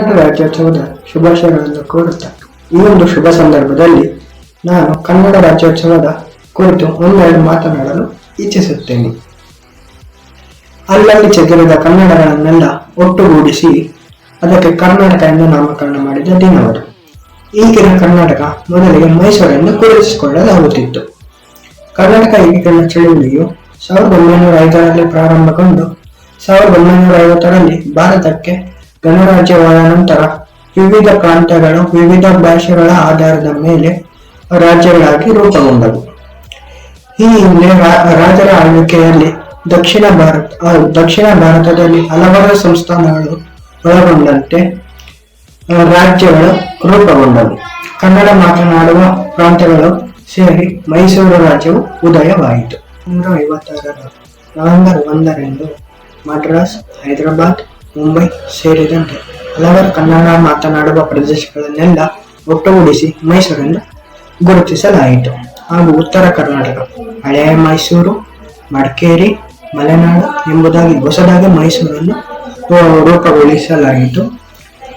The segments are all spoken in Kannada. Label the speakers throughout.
Speaker 1: ಕನ್ನಡ ರಾಜ್ಯೋತ್ಸವದ ಶುಭಾಶಯಗಳನ್ನು ಕೋರುತ್ತಾ. ಈ ಒಂದು ಶುಭ ಸಂದರ್ಭದಲ್ಲಿ ನಾನು ಕನ್ನಡ ರಾಜ್ಯೋತ್ಸವದ ಕುರಿತು ಒಂದೆರಡು ಮಾತನಾಡಲು ಇಚ್ಛಿಸುತ್ತೇನೆ. ಅಲ್ಲಲ್ಲಿ ಚದುರಿದ ಕನ್ನಡಗಳನ್ನೆಲ್ಲ ಒಟ್ಟುಗೂಡಿಸಿ ಅದಕ್ಕೆ ಕರ್ನಾಟಕ ಎಂದು ನಾಮಕರಣ ಮಾಡಿದ ದಿನವರು ಈಗಿನ ಕರ್ನಾಟಕ ಮೊದಲಿಗೆ ಮೈಸೂರೆಂದು ಗುರುತಿಸಿಕೊಳ್ಳಲಾಗುತ್ತಿತ್ತು. ಕರ್ನಾಟಕ ಏಕೀಕರಣ ಚಳುವಳಿಯು ಸಾವಿರದ ಒಂಬೈನೂರ ಐದರಲ್ಲಿ ಪ್ರಾರಂಭಗೊಂಡು ಸಾವಿರದ ಒಂಬೈನೂರ ಐವತ್ತರಲ್ಲಿ ಭಾರತಕ್ಕೆ ಗಣರಾಜ್ಯವಾದ ನಂತರ ವಿವಿಧ ಪ್ರಾಂತ್ಯಗಳು, ವಿವಿಧ ಭಾಷೆಗಳ ಆಧಾರದ ಮೇಲೆ ರಾಜ್ಯಗಳಾಗಿ ರೂಪುಗೊಂಡವು. ಈ ಹಿಂದೆ ರಾಜರ ಆಳ್ವಿಕೆಯಲ್ಲಿ ದಕ್ಷಿಣ ಭಾರತ ದಕ್ಷಿಣ ಭಾರತದಲ್ಲಿ ಹಲವಾರು ಸಂಸ್ಥಾನಗಳು ಒಳಗೊಂಡಂತೆ ರಾಜ್ಯಗಳು ರೂಪುಗೊಂಡವು. ಕನ್ನಡ ಮಾತನಾಡುವ ಪ್ರಾಂತ್ಯಗಳು ಸೇರಿ ಮೈಸೂರು ರಾಜ್ಯವು ಉದಯವಾಯಿತು. ನೂರ ಐವತ್ತಾರರ ನವೆಂಬರ್ ಒಂದರಂದು ಮದ್ರಾಸ್, ಹೈದರಾಬಾದ್ ಮುಂಬೈ ಸೇರಿದಂತೆ ಹಲವಾರು ಕನ್ನಡ ಮಾತನಾಡುವ ಪ್ರದೇಶಗಳನ್ನೆಲ್ಲ ಒಟ್ಟುಗೂಡಿಸಿ ಮೈಸೂರನ್ನು ಗುರುತಿಸಲಾಯಿತು. ಹಾಗೂ ಉತ್ತರ ಕರ್ನಾಟಕ ಹಳೆಯ ಮೈಸೂರು ಮಡಿಕೇರಿ ಮಲೆನಾಡು ಎಂಬುದಾಗಿ ಹೊಸದಾಗಿ ಮೈಸೂರನ್ನು ಆ, ರೂಪುಗೊಳಿಸಲಾಯಿತು.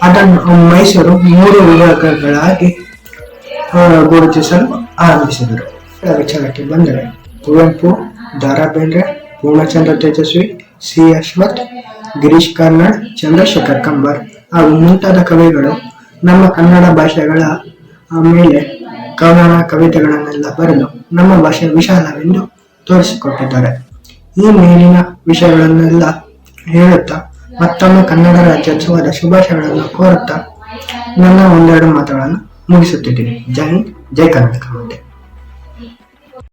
Speaker 1: ಅದನ್ನು ಮೈಸೂರು ಮೂರು ವಿಭಾಗಗಳಾಗಿ ಗುರುತಿಸಲು ಆರಂಭಿಸಿದರು. ವಿಚಾರಕ್ಕೆ ಬಂದರೆ ಕುವೆಂಪು ದಾರಾ ಬೇಂದ್ರೆ ಪೂರ್ಣಚಂದ್ರ ತೇಜಸ್ವಿ ಸಿ ಅಶ್ವಥ್ ಗಿರೀಶ್ ಕಾರ್ನಾಡ್ ಚಂದ್ರಶೇಖರ್ ಕಂಬಾರ್ ಹಾಗೂ ಮುಂತಾದ ಕವಿಗಳು ನಮ್ಮ ಕನ್ನಡ ಭಾಷೆಗಳ ಮೇಲೆ ಕವನ ಕವಿತೆಗಳನ್ನೆಲ್ಲ ಬರೆದು ನಮ್ಮ ಭಾಷೆ ವಿಶಾಲವೆಂದು ತೋರಿಸಿಕೊಟ್ಟಿದ್ದಾರೆ. ಈ ಮೇಲಿನ ವಿಷಯಗಳನ್ನೆಲ್ಲ ಹೇಳುತ್ತಾ ಮತ್ತೊಮ್ಮೆ ಕನ್ನಡ ರಾಜ್ಯೋತ್ಸವದ ಶುಭಾಶಯಗಳನ್ನು ಕೋರುತ್ತಾ ನನ್ನ ಒಂದೆರಡು ಮಾತುಗಳನ್ನು ಮುಗಿಸುತ್ತಿದ್ದೀನಿ. ಜೈ ಹಿಂದ್, ಜೈ ಕರ್ನಾಟಕ